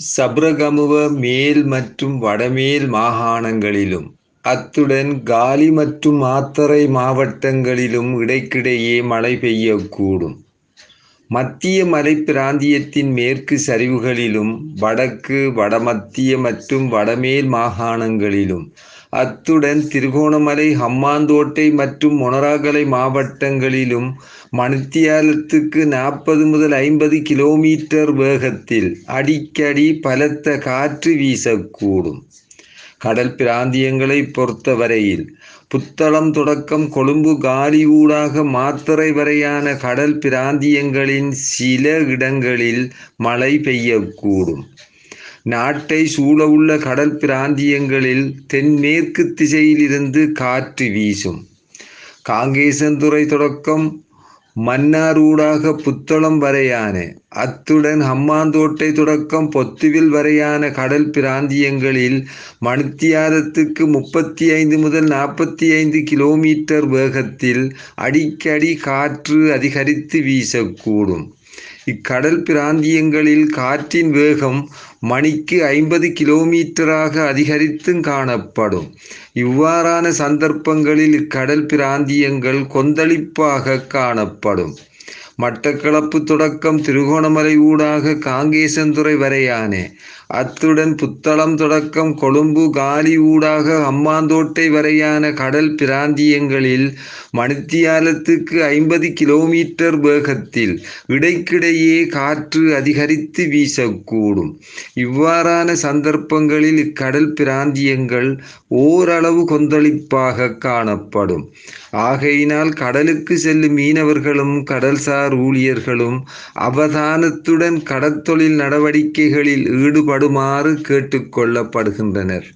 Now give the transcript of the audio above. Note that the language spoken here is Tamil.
சப்ரகமுவ மேல் மற்றும் வடமேல் மாகாணங்களிலும் அத்துடன் காலி மற்றும் மாத்தறை மாவட்டங்களிலும் இடைக்கிடையே மழை பெய்யக்கூடும். மத்திய மலைப்பிராந்தியத்தின் மேற்கு சரிவுகளிலும் வடக்கு வடமத்திய மற்றும் வடமேல் மாகாணங்களிலும் அத்துடன் திருகோணமலை ஹம்மாந்தோட்டை மற்றும் மொனராகலை மாவட்டங்களிலும் மணித்தியாலத்துக்கு நாற்பது முதல் ஐம்பது கிலோமீட்டர் வேகத்தில் அடிக்கடி பலத்த காற்று வீசக்கூடும். கடல் பிராந்தியங்களை பொறுத்தவரையில் புத்தளம் தொடக்கம் கொழும்பு காலி ஊடாக மாத்தறை வரையான கடல் பிராந்தியங்களின் சில இடங்களில் மழை பெய்யக்கூடும். நாட்டை சூழவுள்ள கடல் பிராந்தியங்களில் தென்மேற்கு திசையிலிருந்து காற்று வீசும். காங்கேசந்துறை தொடக்கம் மன்னாரூடாக புத்தளம் வரையான அத்துடன் ஹம்மாந்தோட்டை தொடக்கம் பொத்துவில் வரையான கடல் பிராந்தியங்களில் மணித்தியாரத்துக்கு முப்பத்தி ஐந்து முதல் நாற்பத்தி ஐந்து கிலோமீட்டர் வேகத்தில் அடிக்கடி காற்று அதிகரித்து வீசக்கூடும். இக்கடல் பிராந்தியங்களில் காற்றின் வேகம் மணிக்கு ஐம்பது கிலோமீட்டராக அதிகரித்தும் காணப்படும். இவ்வாறான சந்தர்ப்பங்களில் இக்கடல் பிராந்தியங்கள் கொந்தளிப்பாக காணப்படும். மட்டக்களப்பு தொடக்கம் திருகோணமலை ஊடாக காங்கேசன்துறை வரையான. அத்துடன் புத்தளம் தொடக்கம் கொழும்பு காலி ஊடாக அம்மாந்தோட்டை வரையான கடல் பிராந்தியங்களில் மணித்தியாலத்துக்கு ஐம்பது கிலோமீட்டர் வேகத்தில் இடைக்கிடையே காற்று அதிகரித்து வீசக்கூடும். இவ்வாறான சந்தர்ப்பங்களில் இக்கடல் பிராந்தியங்கள் ஓரளவு கொந்தளிப்பாக காணப்படும். ஆகையினால் கடலுக்கு செல்லும் மீனவர்களும் கடல்சார் ஊழியர்களும் அவதானத்துடன் கடற்தொழில் நடவடிக்கைகளில் ஈடுபடுமாறு கேட்டுக்கொள்ளப்படுகின்றனர்